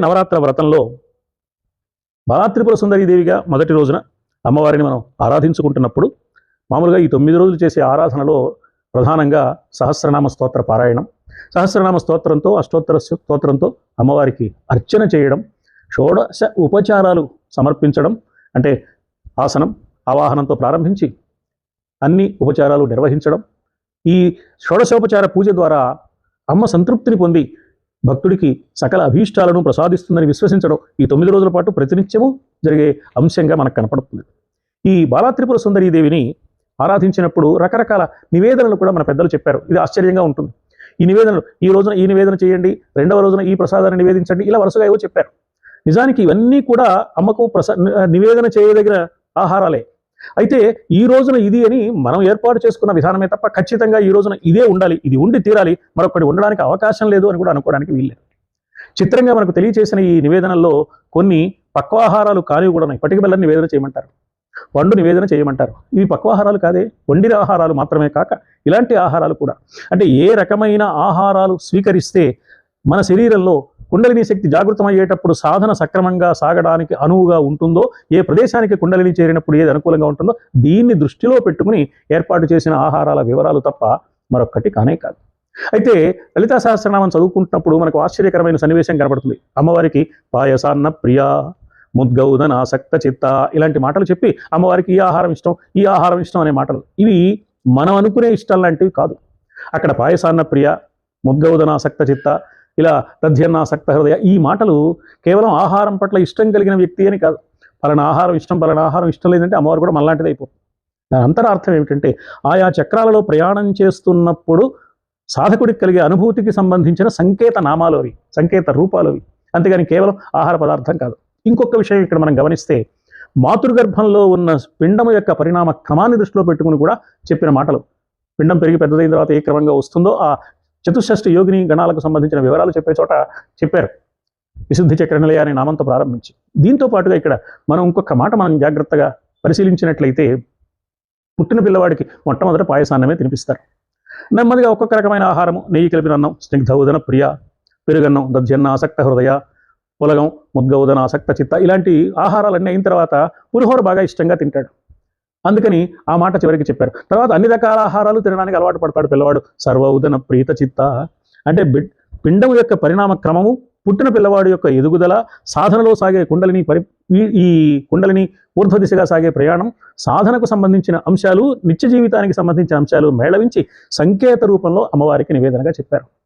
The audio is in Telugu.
నవరాత్ర వ్రతంలో బలాత్రిపుర సుందరీ దేవిగా మొదటి రోజున అమ్మవారిని మనం ఆరాధించుకుంటున్నప్పుడు మామూలుగా ఈ తొమ్మిది రోజులు చేసే ఆరాధనలో ప్రధానంగా సహస్రనామ స్తోత్ర పారాయణం సహస్రనామ స్తోత్రంతో అష్టోత్తర స్తోత్రంతో అమ్మవారికి అర్చన చేయడం షోడశ ఉపచారాలు సమర్పించడం అంటే ఆసనం ఆవాహనంతో ప్రారంభించి అన్ని ఉపచారాలు నిర్వహించడం. ఈ షోడశోపచార పూజ ద్వారా అమ్మ సంతృప్తిని పొంది భక్తుడికి సకల అభీష్టాలను ప్రసాదిస్తుందని విశ్వసించడం ఈ తొమ్మిది రోజుల పాటు ప్రతినిత్యము జరిగే అంశంగా మనకు కనపడుతుంది. ఈ బాలాత్రిపుర సుందరీదేవిని ఆరాధించినప్పుడు రకరకాల నివేదనలు కూడా మన పెద్దలు చెప్పారు. ఇది ఆశ్చర్యంగా ఉంటుంది. ఈ నివేదనలు ఈ రోజున ఈ నివేదన చేయండి రెండవ రోజున ఈ ప్రసాదాన్ని నివేదించండి ఇలా వరుసగా ఏవో చెప్పారు. నిజానికి ఇవన్నీ కూడా అమ్మకు ప్రసా నివేదన చేయదగిన ఆహారాలే. అయితే ఈ రోజున ఇది అని మనం ఏర్పాటు చేసుకున్న విధానమే తప్ప ఖచ్చితంగా ఈ రోజున ఇదే ఉండాలి ఇది ఉండి తీరాలి మరొకటి ఉండడానికి అవకాశం లేదు అని కూడా అనుకోవడానికి వీల్లేదు. చిత్రంగా మనకు తెలియచేసిన ఈ నివేదనల్లో కొన్ని పక్వాహారాలు కానివి కూడా ఉన్నాయి. పటిక బెల్లని నివేదన చేయమంటారు. పండు నివేదన చేయమంటారు. ఇవి పక్వాహారాలు కాదే? వండిన ఆహారాలు మాత్రమే కాక ఇలాంటి ఆహారాలు కూడా. అంటే ఏ రకమైన ఆహారాలు స్వీకరిస్తే మన శరీరంలో కుండలిని శక్తి జాగృతమయ్యేటప్పుడు సాధన సక్రమంగా సాగడానికి అనువుగా ఉంటుందో ఏ ప్రదేశానికి కుండలిని చేరినప్పుడు ఏది అనుకూలంగా ఉంటుందో దీన్ని దృష్టిలో పెట్టుకుని ఏర్పాటు చేసిన ఆహారాల వివరాలు తప్ప మరొక్కటి కానే కాదు. అయితే లలితా సహస్రనామం చదువుకుంటున్నప్పుడు మనకు ఆశ్చర్యకరమైన సన్నివేశం కనబడుతుంది. అమ్మవారికి పాయసాన్న ప్రియా ముద్గౌదన ఆసక్త చిత్త ఇలాంటి మాటలు చెప్పి అమ్మవారికి ఈ ఆహారం ఇష్టం ఈ ఆహారం ఇష్టం అనే మాటలు. ఇవి మనం అనుకునే ఇష్టాలు లాంటివి కాదు. అక్కడ పాయసాన్న ప్రియ ముద్గౌదన ఆసక్త చిత్త ఇలా తద్యన్నాసక్త హృదయ ఈ మాటలు కేవలం ఆహారం పట్ల ఇష్టం కలిగిన వ్యక్తి అని కాదు. పలానా ఆహారం ఇష్టం పలానా ఆహారం ఇష్టం లేదంటే అమ్మవారు కూడా మనలాంటిది అయిపోతుంది. దాని అంతరార్థం ఏమిటంటే ఆయా చక్రాలలో ప్రయాణం చేస్తున్నప్పుడు సాధకుడికి కలిగే అనుభూతికి సంబంధించిన సంకేత నామాలు అవి సంకేత రూపాలు అవి. అంతేగాని కేవలం ఆహార పదార్థం కాదు. ఇంకొక విషయం ఇక్కడ మనం గమనిస్తే మాతృగర్భంలో ఉన్న పిండము యొక్క పరిణామ క్రమాన్ని దృష్టిలో పెట్టుకుని కూడా చెప్పిన మాటలు. పిండం పెరిగి పెద్దదైన తర్వాత ఏ క్రమంగా వస్తుందో ఆ చతుషష్ఠి యోగిని గణాలకు సంబంధించిన వివరాలు చెప్పే చోట చెప్పారు. విశుద్ధి చక్రనిలయ అనే నామంతో ప్రారంభించి. దీంతో పాటుగా ఇక్కడ మనం ఇంకొక మాట మనం జాగ్రత్తగా పరిశీలించినట్లయితే పుట్టిన పిల్లవాడికి మొట్టమొదట పాయసాన్నమే తినిపిస్తారు. నెమ్మదిగా ఒక్కొక్క రకమైన ఆహారము నెయ్యి కలిపిన అన్నం స్నిగ్ధౌదన ప్రియ పెరుగన్నం దధ్యన్న ఆసక్త హృదయ పులగం ముద్గౌదన ఆసక్త చిత్త ఇలాంటి ఆహారాలన్నీ అయిన తర్వాత పులిహోర బాగా ఇష్టంగా తింటాడు. అందుకని ఆ మాట చివరికి చెప్పారు. తర్వాత అన్ని రకాల ఆహారాలు తినడానికి అలవాటు పడతాడు పిల్లవాడు. సర్వౌదన ప్రీత చిత్త. అంటే బిడ్ పిండము యొక్క పరిణామ క్రమము పుట్టిన పిల్లవాడి యొక్క ఎదుగుదల సాధనలో సాగే కుండలిని పరి ఈ- ఈ కుండలిని ఊర్ధ్వ దిశగా సాగే ప్రయాణం సాధనకు సంబంధించిన అంశాలు నిత్య జీవితానికి సంబంధించిన అంశాలు మేళవించి సంకేత రూపంలో అమ్మవారికి నివేదనగా చెప్పారు.